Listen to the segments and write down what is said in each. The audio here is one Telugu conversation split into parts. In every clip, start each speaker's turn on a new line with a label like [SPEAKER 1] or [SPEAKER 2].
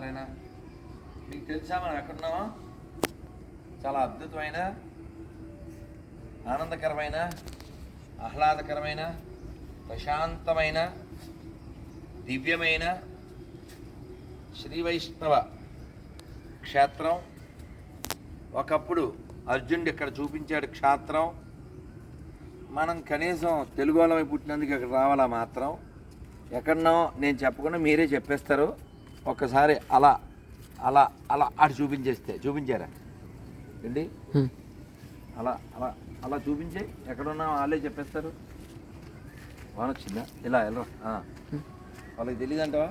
[SPEAKER 1] సత్యనారాయణ మీకు తెలుసా మనం ఎక్కడున్నామా? చాలా అద్భుతమైన ఆనందకరమైన ఆహ్లాదకరమైన ప్రశాంతమైన దివ్యమైన శ్రీ వైష్ణవ క్షేత్రం. ఒకప్పుడు అర్జునుడు ఇక్కడ చూపించాడు క్షేత్రం. మనం కనీసం తెలుగు వాళ్ళమై పుట్టినందుకు ఇక్కడ రావాలా మాత్రం? ఎక్కడనో నేను చెప్పకుండా మీరే చెప్పేస్తారు. ఒక్కసారి అలా అలా అలా అటు చూపించేస్తే చూపించారా? ఏంటి? అలా అలా అలా చూపించే ఎక్కడున్నా వాళ్ళే చెప్పేస్తారు. వాన వచ్చిందా ఇలా. ఎలా వాళ్ళకి తెలియదు అంటావా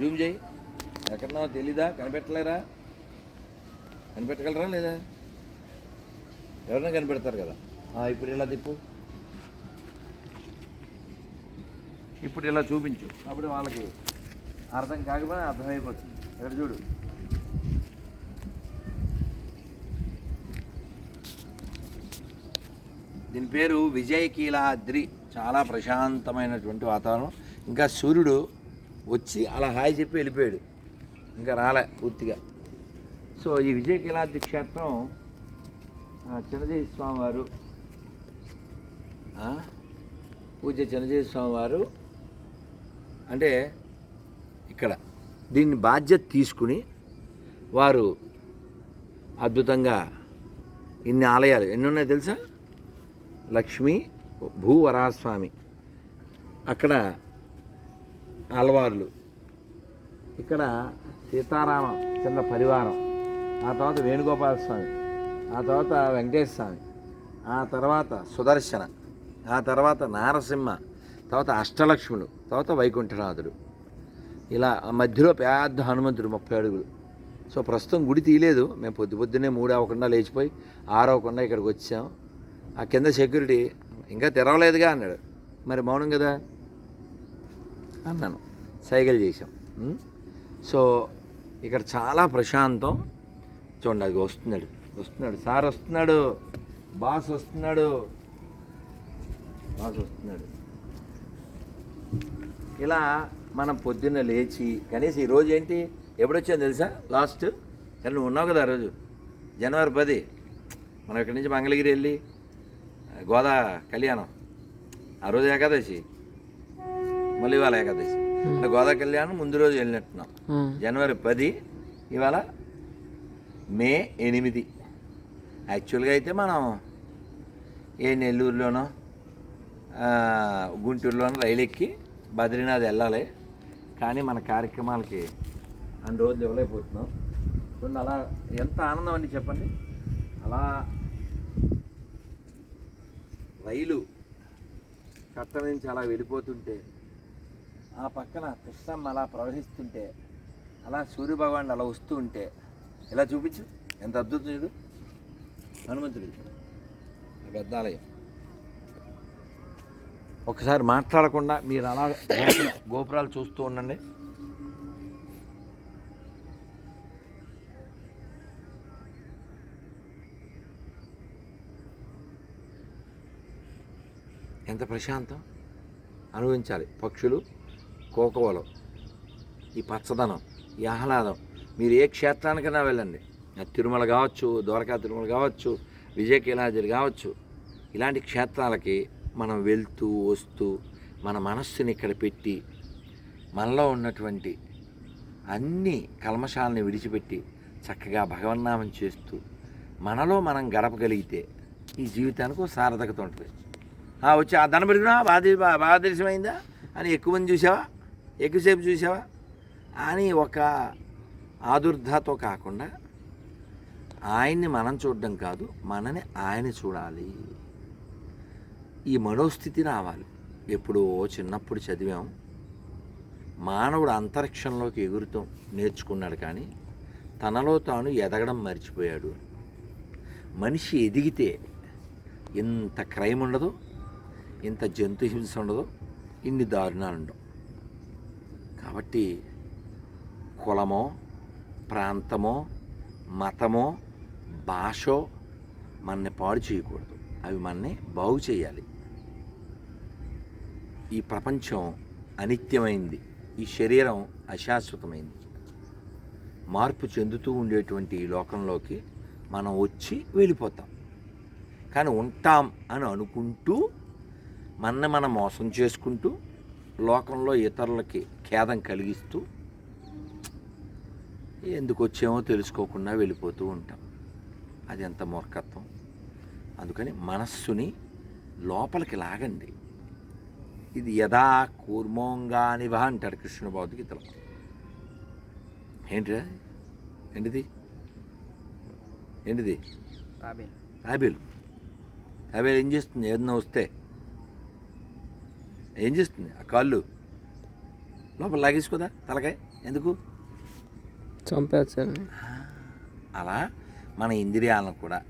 [SPEAKER 1] జూమ్ చేయి. ఎక్కడన్నా తెలీదా? కనిపెట్టలేరా? కనిపెట్టగలరా లేదా? ఎవరైనా కనిపెడతారు కదా. ఇప్పుడు ఇలా తిప్పు. ఇప్పుడు ఇలా చూపించు. అప్పుడు వాళ్ళకి అర్థం కాకపోయినా అర్థమైపోతుంది. ఇక్కడ చూడు. దీని పేరు విజయకీలాద్రి. చాలా ప్రశాంతమైనటువంటి వాతావరణం. ఇంకా సూర్యుడు వచ్చి అలా హాయి చెప్పి వెళ్ళిపోయాడు. ఇంకా రాలే పూర్తిగా. సో ఈ విజయకీలాద్రి క్షేత్రం ఆ, స్వామి వారు పూజ చిన్నజీవి స్వామి వారు అంటే ఇక్కడ. దీన్ని బాధ్యత తీసుకుని వారు అద్భుతంగా ఇన్ని ఆలయాలు ఎన్ని ఉన్నాయో తెలుసా? లక్ష్మీ భూవరాస్వామి అక్కడ అలవార్లు. ఇక్కడ సీతారామ చిన్న పరివారం. ఆ తర్వాత వేణుగోపాల స్వామి ఆ తర్వాత వెంకటేశ్వర స్వామి ఆ తర్వాత సుదర్శన. ఆ తర్వాత నారసింహ. తర్వాత అష్టలక్ష్ములు. తర్వాత వైకుంఠనాథుడు. ఇలా మధ్యలో పెద్ద హనుమంతుడు ముప్పై అడుగులు. సో ప్రస్తుతం గుడి తీయలేదు. మేము పొద్దు పొద్దున్నే మూడు అవ్వకుండా లేచిపోయి ఆరు అవ్వకుండా ఇక్కడికి వచ్చాం. ఆ కింద సెక్యూరిటీ ఇంకా తెరవలేదుగా అన్నాడు. మరి మౌనం కదా? అన్నాను. సైకిల్ చేసాం సో ఇక్కడ చాలా ప్రశాంతం. చూడండి అది వస్తున్నాడు. వస్తున్నాడు. సార్ వస్తున్నాడు. బాస్ వస్తున్నాడు. బాస్ వస్తున్నాడు. ఇలా మనం పొద్దున్న లేచి కనీసం ఈరోజు ఏంటి? ఎప్పుడొచ్చాను తెలుసా? లాస్ట్? కానీ నువ్వు ఉన్నావు కదా ఆ రోజు. జనవరి పది. మనం ఇక్కడి నుంచి మంగళగిరి వెళ్ళి గోదా కళ్యాణం. ఆ రోజు ఏకాదశి. మళ్ళీ ఇవాళ ఏకాదశి. అంటే గోదా కళ్యాణం ముందు రోజు వెళ్ళినట్టున్నాం. జనవరి పది ఇవాళ మే ఎనిమిది. యాక్చువల్గా అయితే మనం ఏ నెల్లూరులోనో గుంటూరులోనో రైలు ఎక్కి బద్రీనాథ్ వెళ్ళాలి. కానీ మన కార్యక్రమాలకి అన్ని రోజులు ఇవ్వలేకపోతున్నాం. చూడండి అలా ఎంత ఆనందం అండి చెప్పండి? అలా రైలు కట్ట నుంచి అలా వెళ్ళిపోతుంటే ఆ పక్కన కృష్ణమ్మ అలా ప్రవహిస్తుంటే అలా సూర్యభగవాన్ అలా వస్తూ ఉంటే ఇలా చూపించు. ఎంత అద్భుతం చూడు. హనుమంతుడు పెద్ద ఆలయం ఒకసారి మాట్లాడకుండా మీరు అలా గోపురాలు చూస్తూ ఉండండి. ఎంత ప్రశాంతం. అనుభవించాలి. పక్షులు కోకవలం ఈ పచ్చదనం ఈ ఆహ్లాదం. మీరు ఏ క్షేత్రానికైనా వెళ్ళండి. తిరుమల కావచ్చు ద్వారకా తిరుమల కావచ్చు విజయకీలాద్రి కావచ్చు. ఇలాంటి క్షేత్రాలకి మనం వెళ్తూ వస్తూ మన మనస్సుని ఇక్కడ పెట్టి మనలో ఉన్నటువంటి అన్ని కల్మశాలని విడిచిపెట్టి చక్కగా భగవన్నామం చేస్తూ మనలో మనం గడపగలిగితే ఈ జీవితానికి ఒక సార్థకత ఉంటుంది. ఆ, వచ్చి ఆ దండం పెట్టుకున్నా బాధ బా- అని ఎక్కువ మంది చూసావా? ఎక్కువసేపు చూసావా? అని ఒక ఆదుర్ధతో కాకుండా ఆయన్ని మనం చూడడం కాదు మనని ఆయన చూడాలి. ఈ మనోస్థితి రావాలి. ఎప్పుడో చిన్నప్పుడు చదివాం. మానవుడు అంతరిక్షంలోకి ఎగురుతూ నేర్చుకున్నాడు కానీ తనలో తాను ఎదగడం మర్చిపోయాడు. మనిషి ఎదిగితే ఇంత క్రైమ్ ఉండదు ఇంత జంతు హింస ఉండదు ఇన్ని దారుణాలు ఉండవు కాబట్టి కులమో ప్రాంతమో మతమో భాషో మనని పాడు చేయకూడదు. అవి మనని బాగు చేయాలి. ఈ ప్రపంచం అనిత్యమైంది. ఈ శరీరం అశాశ్వతమైంది. మార్పు చెందుతూ ఉండేటువంటి ఈ లోకంలోకి మనం వచ్చి వెళ్ళిపోతాం. కానీ ఉంటాం అని అనుకుంటూ మన మనం మోసం చేసుకుంటూ లోకంలో ఇతరులకి ఖేదం కలిగిస్తూ ఎందుకు వచ్చామో తెలుసుకోకుండా వెళ్ళిపోతూ ఉంటాం. అది ఎంత మూర్ఖత్వం. అందుకని మనస్సుని లోపలికి లాగండి. ఇది యథా కూర్మోంగానివ అంటాడు కృష్ణ భగవద్గీతలో. ఏంటిరా ఏంటిది? ఏంటిది?
[SPEAKER 2] తాబేలు
[SPEAKER 1] తాబేలు ఏం చేస్తుంది? ఏదన్నా వస్తే. ఏం చేస్తుంది? ఆ కాళ్ళు లోపల లాగేసుకోదా తలకాయ? ఎందుకు?
[SPEAKER 2] చంపేస్తాను.
[SPEAKER 1] అలా మన ఇంద్రియాలను కూడా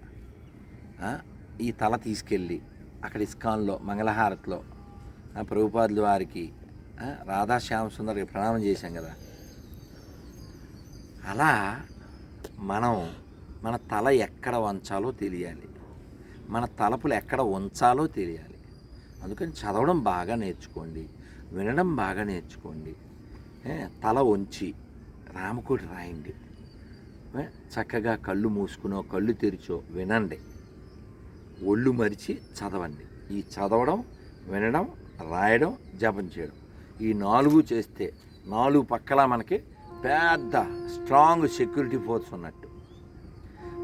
[SPEAKER 1] ఆ, ఈ తల తీసుకెళ్ళి అక్కడ ఇస్కాన్లో మంగళహారతిలో ప్రభుపాదులు వారికి రాధాశ్యామ రాధా శ్యామ సుందరికి ప్రణామం చేశాం కదా. అలా మనం మన తల ఎక్కడ వంచాలో తెలియాలి. మన తలపులు ఎక్కడ ఉంచాలో తెలియాలి. అందుకని చదవడం బాగా నేర్చుకోండి వినడం బాగా నేర్చుకోండి. తల వంచి రామకోటి రాయండి. చక్కగా కళ్ళు మూసుకునో కళ్ళు తెరిచో వినండి. ఒళ్ళు మరిచి చదవండి. ఈ చదవడం వినడం రాయడం జపం చేయడం. ఈ నాలుగు చేస్తే నాలుగు పక్కల మనకి పెద్ద స్ట్రాంగ్ సెక్యూరిటీ ఫోర్స్ ఉన్నట్టు.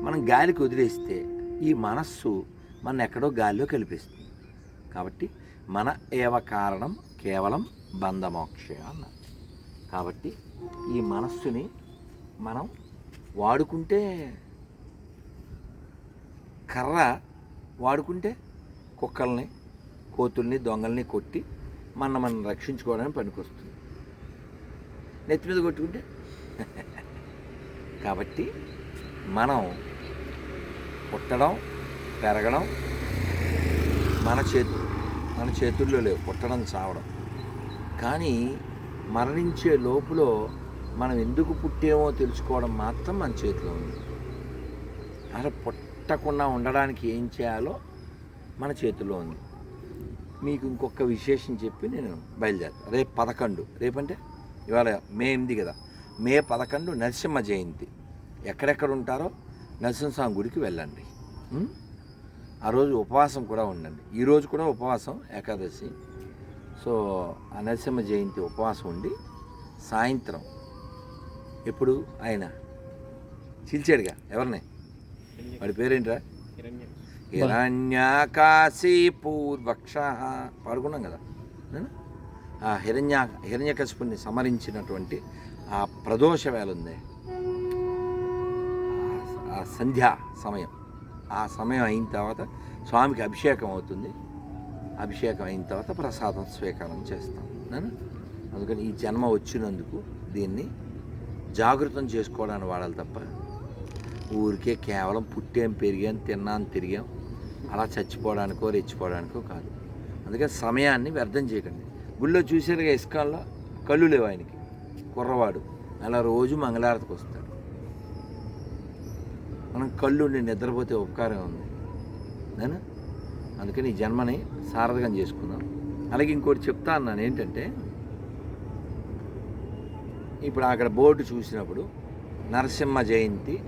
[SPEAKER 1] మనం గాలికి వదిలేస్తే ఈ మనస్సు మన ఎక్కడో గాలిలో కలిపిస్తుంది. కాబట్టి మన ఏవ కారణం కేవలం బంధమోక్ష అన్నారు కాబట్టి ఈ మనస్సుని మనం వాడుకుంటే కర్ర వాడుకుంటే కుక్కల్ని కోతుల్ని దొంగల్ని కొట్టి మన మనం రక్షించుకోవడానికి పనికొస్తుంది. నెత్తి మీద కొట్టుకుంటే? కాబట్టి మనం పుట్టడం పెరగడం మన చేతు మన చేతుల్లో లేవు పుట్టడం చావడం. కానీ మరణించే లోపులో మనం ఎందుకు పుట్టేమో తెలుసుకోవడం మాత్రం మన చేతిలో ఉంది. అసలు పుట్టకుండా ఉండడానికి ఏం చేయాలో మన చేతిలో ఉంది. మీకు ఇంకొక విశేషం చెప్పి నేను బయలుదేరుతాను రేపు పదకొండు. రేపంటే? ఇవాళ మే ఎనిమిది కదా. మే పదకొండు నరసింహ జయంతి. ఎక్కడెక్కడ ఉంటారో నరసింహస్వామి గుడికి వెళ్ళండి. ఆ రోజు ఉపవాసం కూడా ఉండండి. ఈరోజు కూడా ఉపవాసం ఏకాదశి. సో ఆ నరసింహ జయంతి ఉపవాసం ఉండి సాయంత్రం ఎప్పుడు ఆయన? చీల్చాడుగా? ఎవరిని? వాడి పేరేంట్రా? హిరణ్యాకాశీ పూర్వక్ష పాడుకున్నాం కదా? ఆ హిరణ్య హిరణ్యకశిపుని సమరించినటువంటి ఆ ప్రదోష వేళ ఉంది ఆ- ఆ సంధ్యా సమయం. ఆ సమయం అయిన తర్వాత స్వామికి అభిషేకం అవుతుంది. అభిషేకం అయిన తర్వాత ప్రసాదం స్వీకారం చేస్తాం. నేను? అందుకని ఈ జన్మ వచ్చినందుకు దీన్ని జాగృతం చేసుకోవడానికి వాడాలి తప్ప ఊరికే కేవలం పుట్టాం పెరిగాం తిన్నాం తిరిగాం. అలా చచ్చిపోవడానికో రెచ్చిపోవడానికో కాదు. అందుకని సమయాన్ని వ్యర్థం చేయకండి. గుళ్ళో చూసారుగా ఇస్కాన్లో కళ్ళు లేవు ఆయనకి. కుర్రవాడు. అలా రోజు మంగళారతికి వస్తాడు. మనం కళ్ళు ఉండి నిద్రపోతే ఉపకారం ఉంది నేను? అందుకని ఈ జన్మని సారథకం చేసుకుందాం. అలాగే ఇంకోటి చెప్తా అన్నాను. ఏంటంటే ఇప్పుడు అక్కడ బోర్డు చూసినప్పుడు నరసింహ జయంతి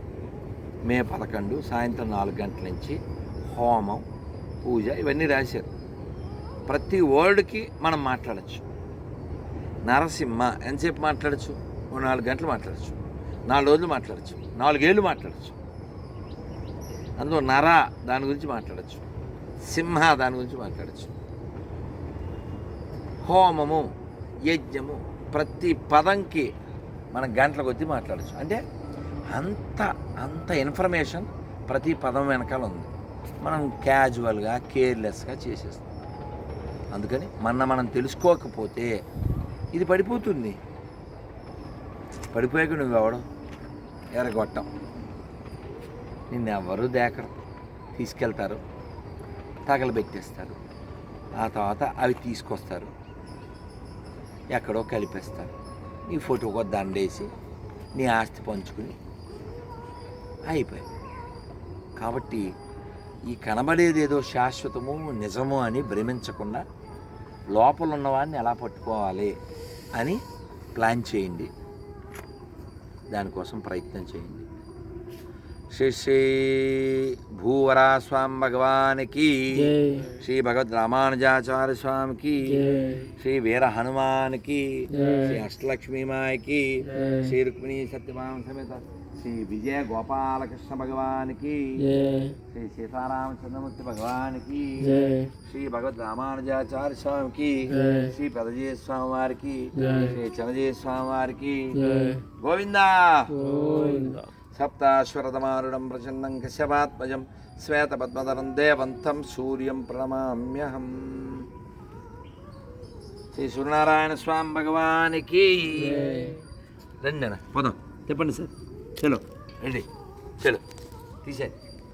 [SPEAKER 1] మే పదకొండు సాయంత్రం నాలుగు గంటల నుంచి హోమం పూజ ఇవన్నీ రాశారు. ప్రతి వర్డ్కి మనం మాట్లాడచ్చు. నరసింహ ఎంతసేపు మాట్లాడచ్చు? ఓ నాలుగు గంటలు మాట్లాడచ్చు. నాలుగు రోజులు మాట్లాడచ్చు. నాలుగేళ్ళు మాట్లాడచ్చు. అందులో నర దాని గురించి మాట్లాడచ్చు. సింహ దాని గురించి మాట్లాడచ్చు. హోమము యజ్ఞము ప్రతి పదంకి మనం గంటల కొద్దీ మాట్లాడచ్చు. అంటే అంత అంత ఇన్ఫర్మేషన్ ప్రతి పదం వెనకాల ఉంది. మనం క్యాజువల్గా కేర్లెస్గా చేసేస్తాం. అందుకని మన మనం తెలుసుకోకపోతే ఇది పడిపోతుంది. పడిపోయాక నువ్వు ఎవడం ఎరగొట్టం. నిన్ను ఎవరు దేకరు? తీసుకెళ్తారు. తగలబెట్టేస్తారు. ఆ తర్వాత అవి తీసుకొస్తారు. ఎక్కడో కలిపేస్తారు. నీ ఫోటోకో దండేసి నీ ఆస్తి పంచుకుని అయిపోయింది. కాబట్టి ఈ కనబడేది ఏదో శాశ్వతము నిజము అని భ్రమించకుండా లోపల ఉన్నవాడిని ఎలా పట్టుకోవాలి అని ప్లాన్ చేయండి. దానికోసం ప్రయత్నం చేయండి. శ్రీ శ్రీ భూవరా స్వామి భగవానికి శ్రీ భగవద్ రామానుజాచార్య స్వామికి శ్రీ వీర హనుమానికి. శ్రీ అష్టలక్ష్మీ మాయకి
[SPEAKER 2] జై.
[SPEAKER 1] శ్రీ రుక్మిణి సత్యభామ సమేత శ్రీ విజయ గోపాలకృష్ణ భగవానికి శ్రీ సీతారామచంద్రమూర్తి భగవానికి శ్రీ భగవద్ రామానుజాచార్య స్వామికి. శ్రీ పెదజయ స్వామి వారికి. శ్రీ చనజయ స్వామి వారికి గోవిందా. సప్తాశ్వరతమారుడం ప్రచన్నం కశ్యపాత్మజం శ్వేతపద్మధరం దేవంతం సూర్యం ప్రణమామ్యహం. శ్రీ సూర్యనారాయణ స్వామి భగవానికి. రండి పోదాం. చెప్పండి సార్. చలో రండి చలో తీసే